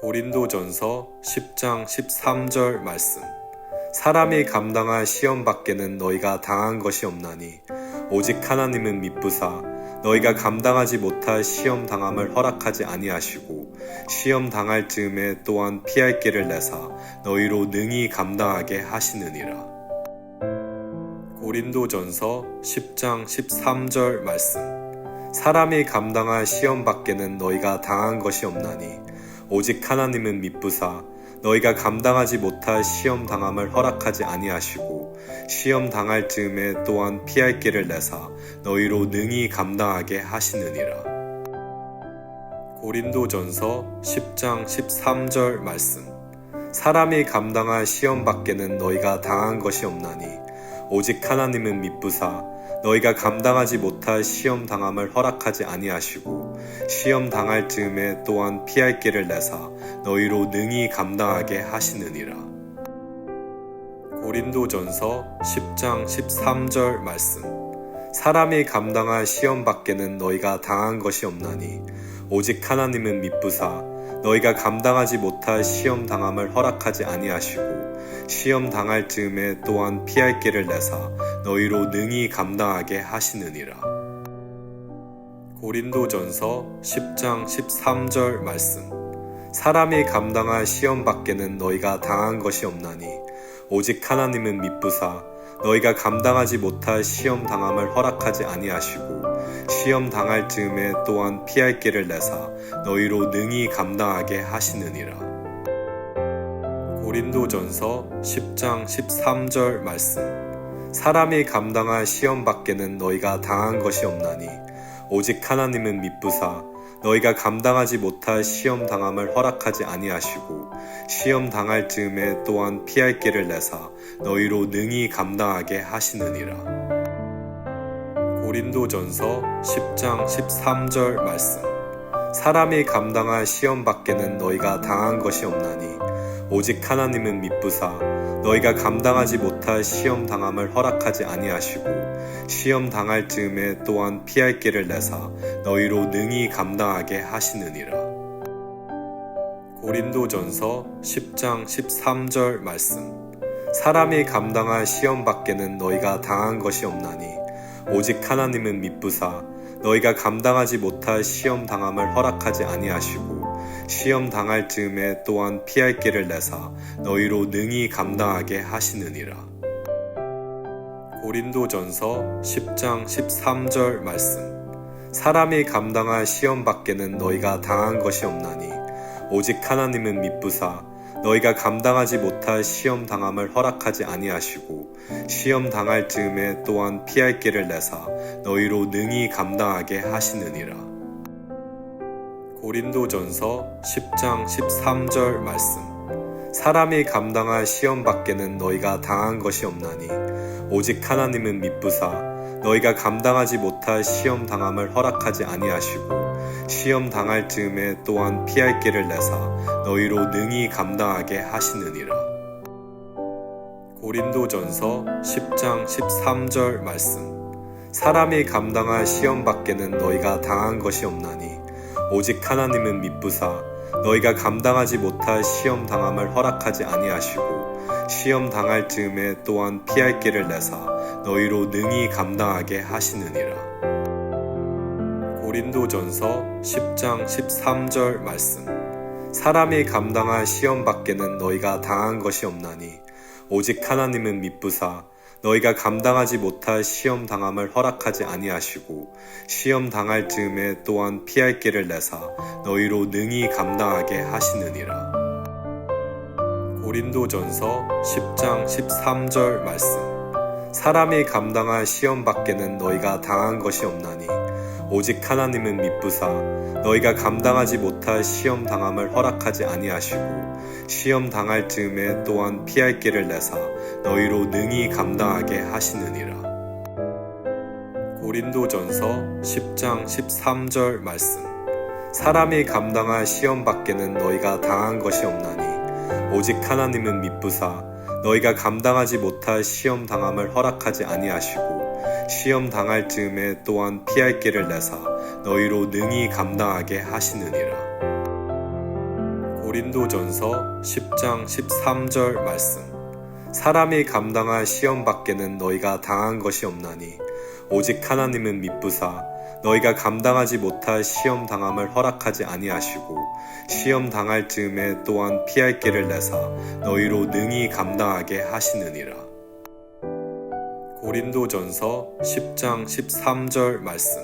고린도전서 10장 13절 말씀. 사람이 감당할 시험 밖에는 너희가 당한 것이 없나니 오직 하나님은 미쁘사 너희가 감당하지 못할 시험 당함을 허락하지 아니하시고 시험 당할 즈음에 또한 피할 길을 내사 너희로 능히 감당하게 하시느니라. 고린도전서 10장 13절 말씀. 사람이 감당할 시험 밖에는 너희가 당한 것이 없나니 오직 하나님은 미쁘사 너희가 감당하지 못할 시험 당함을 허락하지 아니하시고 시험 당할 즈음에 또한 피할 길을 내사 너희로 능히 감당하게 하시느니라. 고린도전서 10장 13절 말씀. 사람이 감당할 시험 밖에는 너희가 당한 것이 없나니 오직 하나님은 미쁘사 너희가 감당하지 못할 시험 당함을 허락하지 아니하시고 시험 당할 즈음에 또한 피할 길을 내사 너희로 능히 감당하게 하시느니라. 고린도전서 10장 13절 말씀. 사람이 감당할 시험 밖에는 너희가 당한 것이 없나니 오직 하나님은 미쁘사 너희가 감당하지 못할 시험 당함을 허락하지 아니하시고 시험 당할 즈음에 또한 피할 길을 내사 너희로 능히 감당하게 하시느니라. 고린도전서 10장 13절 말씀. 사람이 감당할 시험 밖에는 너희가 당한 것이 없나니 오직 하나님은 미쁘사 너희가 감당하지 못할 시험 당함을 허락하지 아니하시고 시험 당할 즈음에 또한 피할 길을 내사 너희로 능히 감당하게 하시느니라. 고린도전서 10장 13절 말씀. 사람이 감당할 시험 밖에는 너희가 당한 것이 없나니 오직 하나님은 미쁘사 너희가 감당하지 못할 시험 당함을 허락하지 아니하시고 시험 당할 즈음에 또한 피할 길을 내사 너희로 능히 감당하게 하시느니라. 고린도전서 10장 13절 말씀. 사람이 감당할 시험 밖에는 너희가 당한 것이 없나니 오직 하나님은 미쁘사 너희가 감당하지 못할 시험 당함을 허락하지 아니하시고 시험 당할 즈음에 또한 피할 길을 내사 너희로 능히 감당하게 하시느니라. 고린도전서 10장 13절 말씀. 사람이 감당할 시험 밖에는 너희가 당한 것이 없나니 오직 하나님은 미쁘사 너희가 감당하지 못할 시험 당함을 허락하지 아니하시고 시험 당할 즈음에 또한 피할 길을 내사 너희로 능히 감당하게 하시느니라. 고린도전서 10장 13절 말씀. 사람이 감당할 시험 밖에는 너희가 당한 것이 없나니 오직 하나님은 미쁘사 너희가 감당하지 못할 시험 당함을 허락하지 아니하시고 시험 당할 즈음에 또한 피할 길을 내사 너희로 능히 감당하게 하시느니라. 고린도전서 10장 13절 말씀. 사람이 감당할 시험 밖에는 너희가 당한 것이 없나니 오직 하나님은 미쁘사 너희가 감당하지 못할 시험 당함을 허락하지 아니하시고 시험 당할 즈음에 또한 피할 길을 내사 너희로 능히 감당하게 하시느니라. 고린도전서 10장 13절 말씀. 사람이 감당할 시험 밖에는 너희가 당한 것이 없나니 오직 하나님은 미쁘사 너희가 감당하지 못할 시험 당함을 허락하지 아니하시고 시험 당할 즈음에 또한 피할 길을 내사 너희로 능히 감당하게 하시느니라. 고린도전서 10장 13절 말씀. 사람이 감당할 시험 밖에는 너희가 당한 것이 없나니 오직 하나님은 미쁘사 너희가 감당하지 못할 시험 당함을 허락하지 아니하시고 시험 당할 즈음에 또한 피할 길을 내사 너희로 능히 감당하게 하시느니라. 고린도전서 10장 13절 말씀. 사람이 감당할 시험 밖에는 너희가 당한 것이 없나니 오직 하나님은 미쁘사 너희가 감당하지 못할 시험 당함을 허락하지 아니하시고 시험 당할 즈음에 또한 피할 길을 내사 너희로 능히 감당하게 하시느니라. 고린도전서 10장 13절 말씀. 사람이 감당할 시험 밖에는 너희가 당한 것이 없나니 오직 하나님은 미쁘사 너희가 감당하지 못할 시험 당함을 허락하지 아니하시고 시험 당할 즈음에 또한 피할 길을 내사 너희로 능히 감당하게 하시느니라. 고린도전서 10장 13절 말씀 사람이 감당할 시험 밖에는 너희가 당한 것이 없나니 오직 하나님은 미쁘사 너희가 감당하지 못할 시험 당함을 허락하지 아니하시고 시험 당할 즈음에 또한 피할 길을 내사 너희로 능히 감당하게 하시느니라. 고린도전서 10장 13절 말씀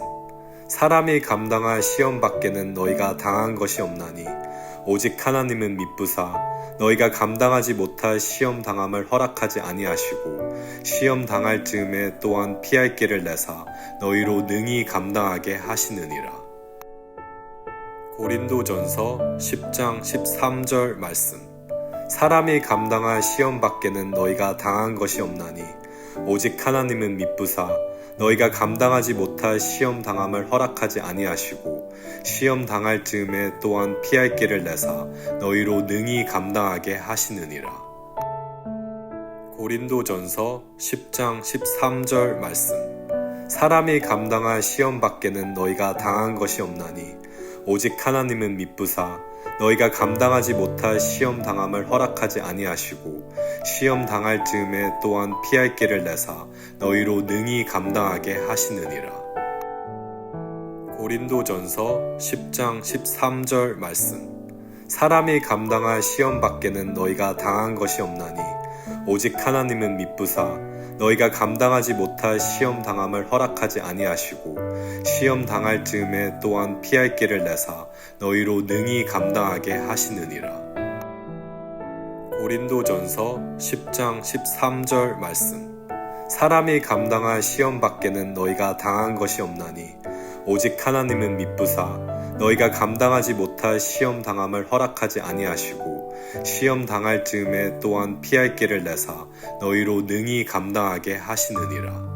사람이 감당할 시험 밖에는 너희가 당한 것이 없나니 오직 하나님은 미쁘사 너희가 감당하지 못할 시험 당함을 허락하지 아니하시고 시험 당할 즈음에 또한 피할 길을 내사 너희로 능히 감당하게 하시느니라. 고린도전서 10장 13절 말씀 사람이 감당할 시험 밖에는 너희가 당한 것이 없나니 오직 하나님은 미쁘사. 너희가 감당하지 못할 시험 당함을 허락하지 아니하시고 시험 당할 즈음에 또한 피할 길을 내사 너희로 능히 감당하게 하시느니라. 고린도전서 10장 13절 말씀. 사람이 감당할 시험 밖에는 너희가 당한 것이 없나니 오직 하나님은 미쁘사 너희가 감당하지 못할 시험 당함을 허락하지 아니하시고 시험 당할 즈음에 또한 피할 길을 내사 너희로 능히 감당하게 하시느니라. 고린도전서 10장 13절 말씀 사람이 감당할 시험 밖에는 너희가 당한 것이 없나니 오직 하나님은 미쁘사 너희가 감당하지 못할 시험 당함을 허락하지 아니하시고 시험 당할 즈음에 또한 피할 길을 내사 너희로 능히 감당하게 하시느니라. 고린도전서 10장 13절 말씀 사람이 감당할 시험 밖에는 너희가 당한 것이 없나니 오직 하나님은 미쁘사 너희가 감당하지 못할 시험 당함을 허락하지 아니하시고 시험 당할 즈음에 또한 피할 길을 내사 너희로 능히 감당하게 하시느니라.